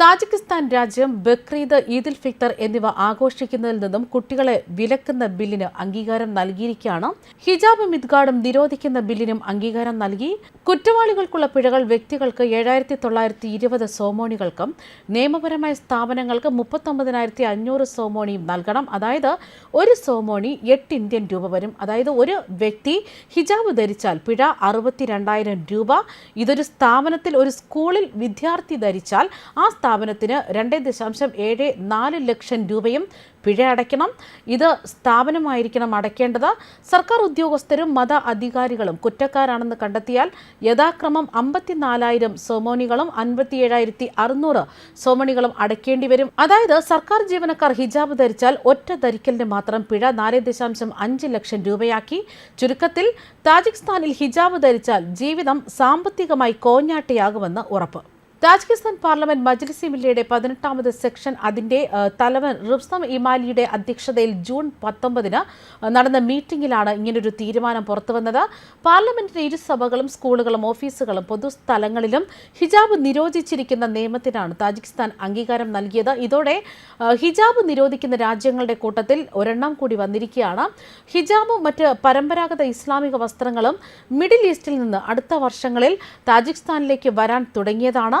Tajikistan രാജ്യം ബക്രീദ് ഈദുൽ ഫിത്തർ എന്നിവ ആഘോഷിക്കുന്നതിൽ നിന്നും കുട്ടികളെ വിലക്കുന്ന ബില്ലിന് അംഗീകാരം നൽകിയിരിക്കുകയാണ്. ഹിജാബ് മിദ്ഗാഡും നിരോധിക്കുന്ന ബില്ലിനും അംഗീകാരം നൽകി. കുറ്റവാളികൾക്കുള്ള പിഴകൾ വ്യക്തികൾക്ക് ഏഴായിരത്തി തൊള്ളായിരത്തി ഇരുപത് സോമോണികൾക്കും നിയമപരമായ സ്ഥാപനങ്ങൾക്ക് മുപ്പത്തൊമ്പതിനായിരത്തി അഞ്ഞൂറ് സോമോണിയും നൽകണം. അതായത് ഒരു സോമോണി എട്ട് ഇന്ത്യൻ രൂപ വരും. അതായത് ഒരു വ്യക്തി ഹിജാബ് ധരിച്ചാൽ പിഴ അറുപത്തിരണ്ടായിരം രൂപ. ഇതൊരു സ്ഥാപനത്തിൽ ഒരു സ്കൂളിൽ വിദ്യാർത്ഥി ധരിച്ചാൽ ആ സ്ഥാപനത്തിന് രണ്ട് ദശാംശം ഏഴ് നാല് ലക്ഷം രൂപയും പിഴ അടയ്ക്കണം. ഇത് സ്ഥാപനമായിരിക്കണം അടയ്ക്കേണ്ടത്. സർക്കാർ ഉദ്യോഗസ്ഥരും മത അധികാരികളും കുറ്റക്കാരാണെന്ന് കണ്ടെത്തിയാൽ യഥാക്രമം അമ്പത്തിനാലായിരം സോമോണികളും അൻപത്തിയേഴായിരത്തി അറുന്നൂറ് സോമണികളും അടയ്ക്കേണ്ടി വരും. അതായത് സർക്കാർ ജീവനക്കാർ ഹിജാബ് ധരിച്ചാൽ ഒറ്റ ധരിക്കലിന് മാത്രം പിഴ നാല് ദശാംശം അഞ്ച് ലക്ഷം രൂപയാക്കി. ചുരുക്കത്തിൽ താജിക്സ്ഥാനിൽ ഹിജാബ് ധരിച്ചാൽ ജീവിതം സാമ്പത്തികമായി കോഞ്ഞാട്ടയാകുമെന്ന് ഉറപ്പ്. താജിക്കിസ്ഥാൻ പാർലമെന്റ് മജ്ലിസി മില്ലയുടെ പതിനെട്ടാമത് സെക്ഷൻ അതിന്റെ തലവൻ റിബ്സം ഇമാലിയുടെ അധ്യക്ഷതയിൽ ജൂൺ പത്തൊമ്പതിന് നടന്ന മീറ്റിംഗിലാണ് ഇങ്ങനൊരു തീരുമാനം പുറത്തുവന്നത്. പാർലമെന്റിന്റെ ഇരുസഭകളും സ്കൂളുകളും ഓഫീസുകളും പൊതുസ്ഥലങ്ങളിലും ഹിജാബ് നിരോധിച്ചിരിക്കുന്ന നിയമത്തിനാണ് താജിക്കിസ്ഥാൻ അംഗീകാരം നൽകിയത്. ഇതോടെ ഹിജാബ് നിരോധിക്കുന്ന രാജ്യങ്ങളുടെ കൂട്ടത്തിൽ ഒരെണ്ണം കൂടി വന്നിരിക്കുകയാണ്. ഹിജാബും മറ്റ് പരമ്പരാഗത ഇസ്ലാമിക വസ്ത്രങ്ങളും മിഡിൽ ഈസ്റ്റിൽ നിന്ന് അടുത്ത വർഷങ്ങളിൽ താജിക്കിസ്ഥാനിലേക്ക് വരാൻ തുടങ്ങിയതാണ്.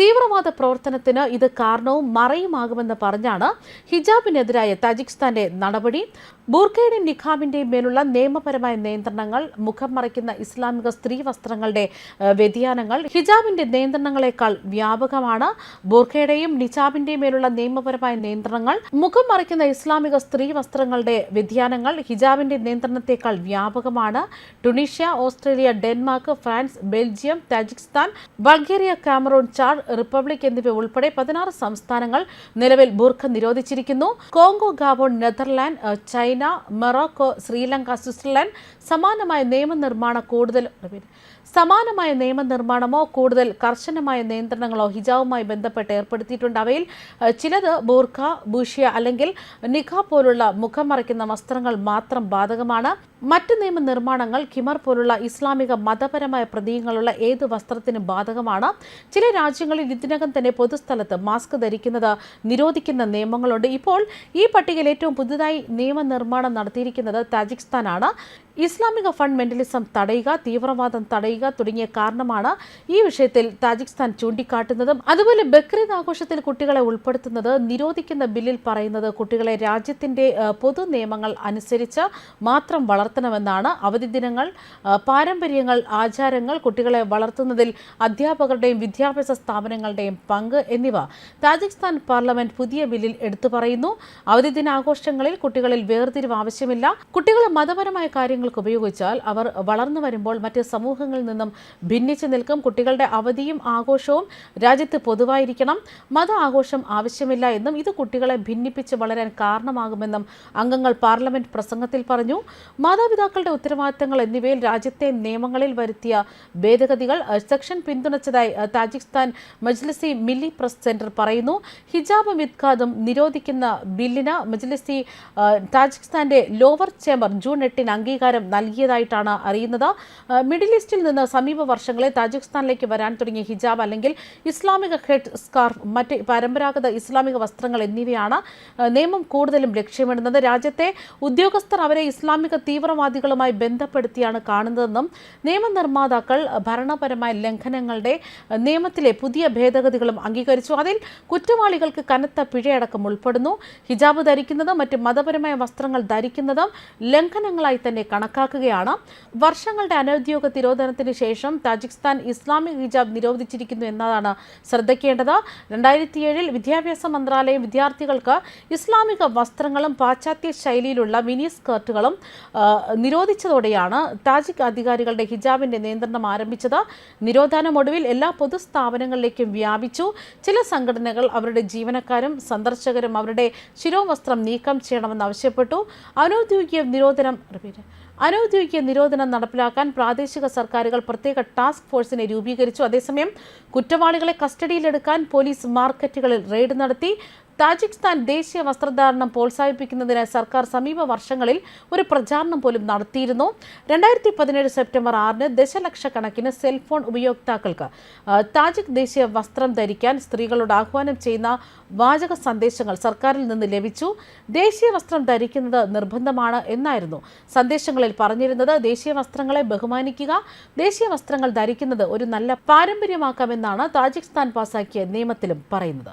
തീവ്രവാദ പ്രവർത്തനത്തിന് ഇത് കാരണവും മറയുമാകുമെന്ന് പറഞ്ഞാണ് ഹിജാബിനെതിരായ താജിക്കിസ്ഥാന്റെ നടപടി. ബൂർഖയുടെയും നിഖാബിന്റെയും മേലുള്ള നിയമപരമായ നിയന്ത്രണങ്ങൾ മുഖം മറയ്ക്കുന്ന ഇസ്ലാമിക സ്ത്രീ വസ്ത്രങ്ങളുടെ വ്യതിയാനങ്ങൾ ഹിജാബിന്റെ നിയന്ത്രണങ്ങളെക്കാൾ വ്യാപകമാണ്. ബൂർഖയുടെയും നിജാബിന്റെയും മേലുള്ള നിയമപരമായ നിയന്ത്രണങ്ങൾ മുഖം മറയ്ക്കുന്ന ഇസ്ലാമിക സ്ത്രീ വസ്ത്രങ്ങളുടെ വ്യതിയാനങ്ങൾ ഹിജാബിന്റെ നിയന്ത്രണത്തെക്കാൾ വ്യാപകമാണ്. Tunisia Australia Denmark France Belgium Tajikistan Bulgaria Cameroon Chad Republic എന്നിവ ഉൾപ്പെടെ പതിനാറ് സംസ്ഥാനങ്ങൾ നിലവിൽ ബൂർഖ നിരോധിച്ചിരിക്കുന്നു. Congo Gabon Netherland China Morocco Sri Lanka Switzerland സമാനമായ നിയമനിർമ്മാണ കൂടുതൽ സമാനമായ നിയമനിർമ്മാണമോ കൂടുതൽ കർശനമായ നിയന്ത്രണങ്ങളോ ഹിജാബുമായി ബന്ധപ്പെട്ട് ഏർപ്പെടുത്തിയിട്ടുണ്ട്. അവയിൽ ചിലത് ബൂർഖ ബൂഷ്യ അല്ലെങ്കിൽ നിഖ പോലുള്ള മുഖം മറയ്ക്കുന്ന വസ്ത്രങ്ങൾ മാത്രം ബാധകമാണ്. മറ്റ് നിയമനിർമ്മാണങ്ങൾ കിമർ പോലുള്ള ഇസ്ലാമിക മതപരമായ പ്രതീകങ്ങളുള്ള ഏത് വസ്ത്രത്തിനും ബാധകമാണ്. ചില രാജ്യങ്ങളിൽ ഇതിനകം തന്നെ പൊതുസ്ഥലത്ത് മാസ്ക് ധരിക്കുന്നത് നിരോധിക്കുന്ന നിയമങ്ങളുണ്ട്. ഇപ്പോൾ ഈ പട്ടികയിൽ ഏറ്റവും പുതുതായി നിയമനിർമ്മാണം നടത്തിയിരിക്കുന്നത് താജിക്കിസ്ഥാനാണ്. ഇസ്ലാമിക ഫണ്ടമെന്റലിസം തടയുക തീവ്രവാദം തടയുക തുടങ്ങിയ കാരണമാണ് ഈ വിഷയത്തിൽ താജിക്സ്ഥാൻ ചൂണ്ടിക്കാട്ടുന്നതും അതുപോലെ ബക്രീദ് ആഘോഷത്തിൽ കുട്ടികളെ ഉൾപ്പെടുത്തുന്നത് നിരോധിക്കുന്ന ബില്ലിൽ പറയുന്നത് കുട്ടികളെ രാജ്യത്തിന്റെ പൊതു നിയമങ്ങൾ അനുസരിച്ച് മാത്രം വളർത്തണമെന്നാണ്. അവധി ദിനങ്ങൾ പാരമ്പര്യങ്ങൾ ആചാരങ്ങൾ കുട്ടികളെ വളർത്തുന്നതിൽ അധ്യാപകരുടെയും വിദ്യാഭ്യാസ സ്ഥാപനങ്ങളുടെയും പങ്ക് എന്നിവ താജിക്സ്ഥാൻ പാർലമെന്റ് പുതിയ ബില്ലിൽ എടുത്തു പറയുന്നു. അവധി ദിനാഘോഷങ്ങളിൽ കുട്ടികളിൽ വേർതിരിവ് ആവശ്യമില്ല. കുട്ടികളെ മതപരമായ കാര്യങ്ങൾക്ക് ഉപയോഗിച്ചാൽ അവർ വളർന്നു വരുമ്പോൾ മറ്റ് സമൂഹങ്ങളിൽ നിന്നും ഭിന്നിച്ചു നിൽക്കും. കുട്ടികളുടെ അവധിയും ആഘോഷവും രാജ്യത്ത് പൊതുവായിരിക്കണം. മത ആഘോഷം ആവശ്യമില്ല എന്നും ഇത് കുട്ടികളെ ഭിന്നിപ്പിച്ച് വളരാൻ കാരണമാകുമെന്നും അംഗങ്ങൾ പാർലമെന്റ് പ്രസംഗത്തിൽ പറഞ്ഞു. മാതാപിതാക്കളുടെ ഉത്തരവാദിത്തങ്ങൾ എന്നിവയിൽ രാജ്യത്തെ നിയമങ്ങളിൽ വരുത്തിയ ഭേദഗതികൾ section പിന്തുണച്ചതായി Tajikistan Majlisi Milli press centre പറയുന്നു. ഹിജാബ് മിത്ഖാദും നിരോധിക്കുന്ന ബില്ലിന് മജ്ലിസി താജിക്സ്ഥാന്റെ ലോവർ ചേംബർ ജൂൺ എട്ടിന് അംഗീകാരം നൽകിയതായിട്ടാണ് അറിയുന്നത്. മിഡിൽ ഈസ്റ്റിൽ നിന്ന് സമീപ വർഷങ്ങളിൽ താജിക്സ്ഥാനിലേക്ക് വരാൻ തുടങ്ങിയ ഹിജാബ് അല്ലെങ്കിൽ ഇസ്ലാമിക ഹെഡ് സ്കാർഫ് മറ്റ് പരമ്പരാഗത ഇസ്ലാമിക വസ്ത്രങ്ങൾ എന്നിവയാണ് നിയമം കൂടുതലും ലക്ഷ്യമിടുന്നത്. രാജ്യത്തെ ഉദ്യോഗസ്ഥർ അവരെ ഇസ്ലാമിക തീവ്രവാദികളുമായി ബന്ധപ്പെടുത്തിയാണ് കാണുന്നതെന്നും നിയമനിർമ്മാതാക്കൾ ഭരണപരമായ ലംഘനങ്ങളുടെ നിയമത്തിലെ പുതിയ ഭേദഗതികളും അംഗീകരിച്ചു. അതിൽ കുറ്റവാളികൾക്ക് കനത്ത പിഴയടക്കം ഉൾപ്പെടുന്നു. ഹിജാബ് ധരിക്കുന്നതും മറ്റ് മതപരമായ വസ്ത്രങ്ങൾ ധരിക്കുന്നതും ലംഘനങ്ങളായി തന്നെ കണക്കാക്കുകയാണ്. വർഷങ്ങളുടെ അനൌദ്യോഗിക തിരോധനത്തിന് ശേഷം താജിക്സ്ഥാൻ ഇസ്ലാമിക് ഹിജാബ് നിരോധിച്ചിരിക്കുന്നു എന്നതാണ് ശ്രദ്ധിക്കേണ്ടത്. രണ്ടായിരത്തി ഏഴിൽ വിദ്യാഭ്യാസ മന്ത്രാലയം വിദ്യാർത്ഥികൾക്ക് ഇസ്ലാമിക വസ്ത്രങ്ങളും പാശ്ചാത്യ ശൈലിയിലുള്ള മിനി സ്കർട്ടുകളും നിരോധിച്ചതോടെയാണ് താജിക് അധികാരികളുടെ ഹിജാബിന്റെ നിയന്ത്രണം ആരംഭിച്ചത്. നിരോധനം ഒടുവിൽ എല്ലാ പൊതുസ്ഥാപനങ്ങളിലേക്കും വ്യാപിച്ചു. ചില സംഘടനകൾ അവരുടെ ജീവനക്കാരും സന്ദർശകരും അവരുടെ ശിരോവസ്ത്രം നീക്കം ചെയ്യണമെന്ന് ആവശ്യപ്പെട്ടു. അനൌദ്യോഗിക നിരോധനം അനൌദ്യോഗിക നിരോധനം നടപ്പിലാക്കാൻ പ്രാദേശിക സർക്കാരുകൾ പ്രത്യേക ടാസ്ക് ഫോഴ്സിനെ രൂപീകരിച്ചു. അതേസമയം കുറ്റവാളികളെ കസ്റ്റഡിയിലെടുക്കാൻ പോലീസ് മാർക്കറ്റുകളിൽ റെയ്ഡ് നടത്തി. താജിക്സ്ഥാൻ ദേശീയ വസ്ത്രധാരണം പ്രോത്സാഹിപ്പിക്കുന്നതിന് സർക്കാർ സമീപ വർഷങ്ങളിൽ ഒരു പ്രചാരണം പോലും നടത്തിയിരുന്നു. രണ്ടായിരത്തി പതിനേഴ് സെപ്റ്റംബർ ആറിന് ദശലക്ഷക്കണക്കിന് സെൽഫോൺ ഉപയോക്താക്കൾക്ക് താജിക് ദേശീയ വസ്ത്രം ധരിക്കാൻ സ്ത്രീകളോട് ആഹ്വാനം ചെയ്യുന്ന വാചക സന്ദേശങ്ങൾ സർക്കാരിൽ നിന്ന് ലഭിച്ചു. ദേശീയ വസ്ത്രം ധരിക്കുന്നത് നിർബന്ധമാണ് എന്നായിരുന്നു സന്ദേശങ്ങളിൽ പറഞ്ഞിരുന്നത്. ദേശീയ വസ്ത്രങ്ങളെ ബഹുമാനിക്കുക ദേശീയ വസ്ത്രങ്ങൾ ധരിക്കുന്നത് ഒരു നല്ല പാരമ്പര്യമാക്കാമെന്നാണ് താജിക്സ്ഥാൻ പാസാക്കിയ നിയമത്തിലും പറയുന്നത്.